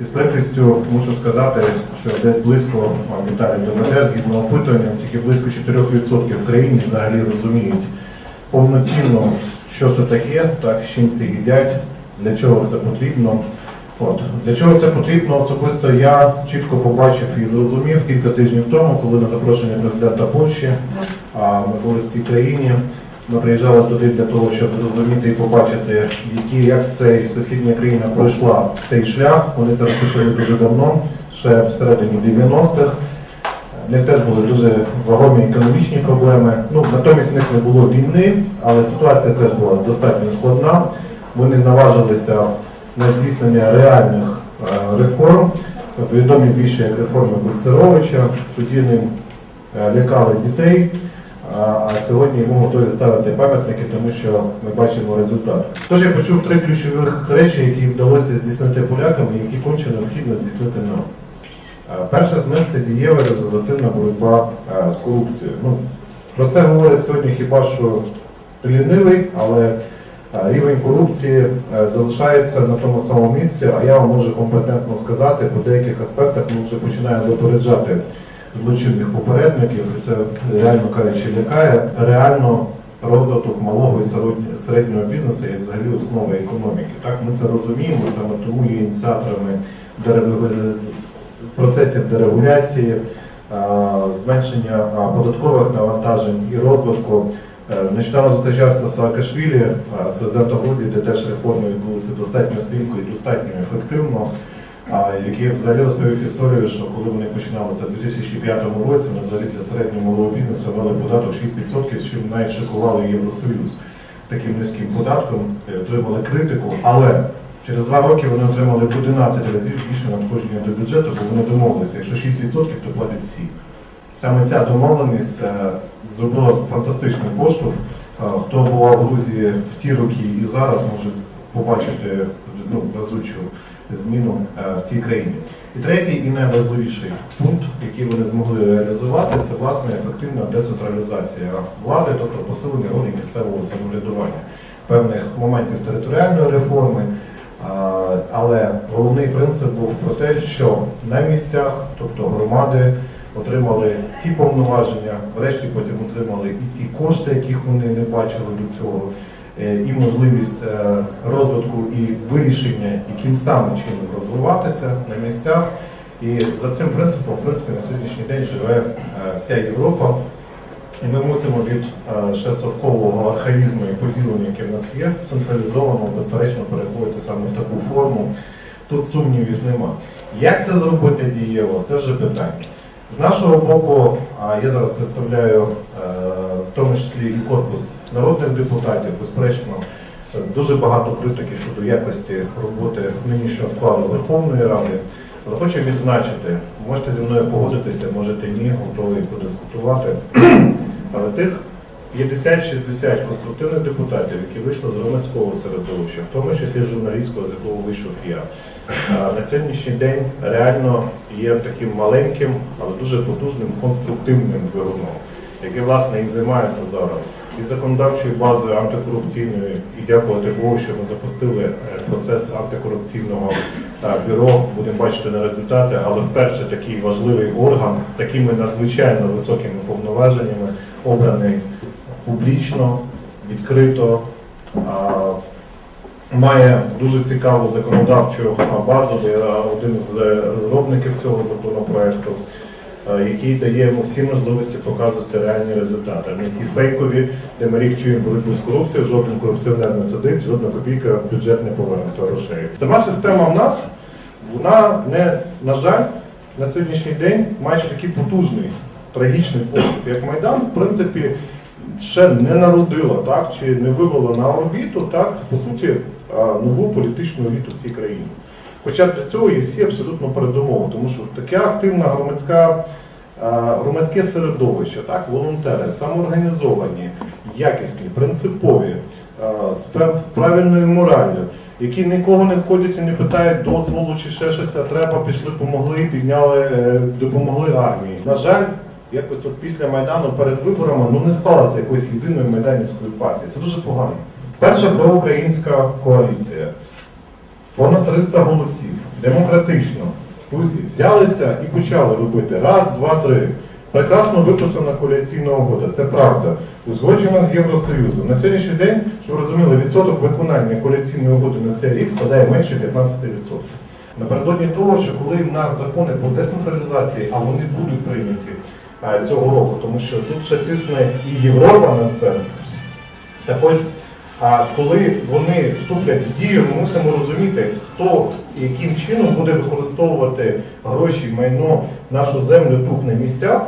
І з прикрістю мушу сказати, що десь близько, Віталій доведе, згідно опитування, тільки близько 4% в країні взагалі розуміють повноцінно, що це таке, так, з чим це їдять, для чого це потрібно. От. Для чого це потрібно, особисто я чітко побачив і зрозумів кілька тижнів тому, коли на запрошення президента Польщі а, ми були в цій країні. Ми приїжджали туди для того, щоб зрозуміти і побачити, які, як цей сусідня країна пройшла цей шлях. Вони це розпочали дуже давно, ще всередині 90-х. В них теж були дуже вагомі економічні проблеми. Ну, натомість в них не було війни, але ситуація теж була достатньо складна. Вони наважилися на здійснення реальних е, реформ, відомі більше як реформи Бульцеровича. Тоді ним е, лякали дітей. А сьогодні йому готові ставити пам'ятники, тому що ми бачимо результат. Тож я почув три ключових речі, які вдалося здійснити полякам, і які конче необхідно здійснити нам. Перша з них це дієва результативна боротьба з корупцією. Ну, про це говорить сьогодні хіба що лінивий, але рівень корупції залишається на тому самому місці, а я вам можу компетентно сказати, по деяких аспектах ми вже починаємо випереджати злочинних попередників, і це реально кажучи лякає реально розвиток малого і середнього- бізнесу як взагалі основа економіки. Так, ми це розуміємо, саме тому є ініціаторами процесів дерегуляції, зменшення податкових навантажень і розвитку. Е, Нещодавно зустрічався Саакашвілі, з президентом Грузії, де теж реформи відбулися достатньо стрімко і достатньо ефективно. Який взагалі розповів історію, що коли вони починали це в 2005 році, ми взагалі для середнього малого бізнесу ввели податок 6%, з чим навіть шокували Євросоюз таким низьким податком, е, отримали критику, але через два роки вони отримали в 11 разів більше надходження до бюджету, бо вони домовилися, якщо 6%, то платять всі. Саме ця домовленість е, зробила фантастичний поштовх. Е, Хто бував в Грузії в ті роки і зараз може побачити ну, разучу зміну е, в цій країні. І третій і найважливіший пункт, який вони змогли реалізувати, це власне ефективна децентралізація влади, тобто посилення ролі місцевого самоврядування, певних моментів територіальної реформи. Але головний принцип був про те, що на місцях, тобто громади, отримали ті повноваження, врешті потім отримали і ті кошти, яких вони не бачили до цього, і можливість е, розвитку і вирішення, яким саме чином розвиватися на місцях. І за цим принципом, в принципі, на сьогоднішній день живе е, вся Європа. І ми мусимо від е, ще совкового архаїзму і поділення, яке в нас є, централізовано, безперечно, переходити саме в таку форму. Тут сумнівів нема. Як це зробити дієво, це вже питання. З нашого боку, а я зараз представляю е, в тому числі і корпус народних депутатів, безперечно, дуже багато критики щодо якості роботи нинішнього складу Верховної Ради. Але хочу відзначити, можете зі мною погодитися, можете ні, готові подискутувати. Але тих 50-60 конструктивних депутатів, які вийшли з громадського середовища, в тому числі журналістського, з якого вийшов я, на сьогоднішній день реально є таким маленьким, але дуже потужним конструктивним двигуном, який власне і займається зараз і законодавчою базою антикорупційною, і дякувати Богу, що ми запустили е, процес антикорупційного е, бюро. Будемо бачити на результати, але вперше такий важливий орган з такими надзвичайно високими повноваженнями обраний публічно, відкрито. Має дуже цікаву законодавчу базу, де один з розробників цього законопроекту, який дає йому всі можливості показувати реальні результати. Не ті фейкові, де ми рік чуємо боротьбу з корупцією, жоден корупціонер не сидить, жодна копійка бюджет не повернута грошей. Сама система в нас, вона не, на жаль, на сьогоднішній день має ще такий потужний, трагічний поштовх, як Майдан, в принципі, ще не народила, так, чи не вивела на орбіту, так, по суті, нову політичну еліту в цій країні. Хоча для цього є всі абсолютно передумови, тому що таке активна громадська, громадське середовище, так, волонтери, самоорганізовані, якісні, принципові, з правильною мораллю, які нікого не входять і не питають дозволу чи ще щось, а треба, пішли, помогли, підняли, е, допомогли армії. На жаль, якось от після Майдану перед виборами ну, не склалася якоїсь єдиної майданівської партії. Це дуже погано. Перша проукраїнська коаліція. Понад 300 голосів, демократично, друзі, взялися і почали робити раз, два, три. Прекрасно виписана коаліційна угода, це правда. Узгоджена з Євросоюзом. На сьогоднішній день, щоб ви розуміли, відсоток виконання коаліційної угоди на цей рік складає менше 15%. Напередодні того, що коли в нас закони по децентралізації, а вони будуть прийняті е, цього року, тому що тут ще тисне і Європа на це. Так ось, а коли вони вступлять в дію, ми мусимо розуміти, хто яким чином буде використовувати гроші, майно, нашу землю тут на місцях,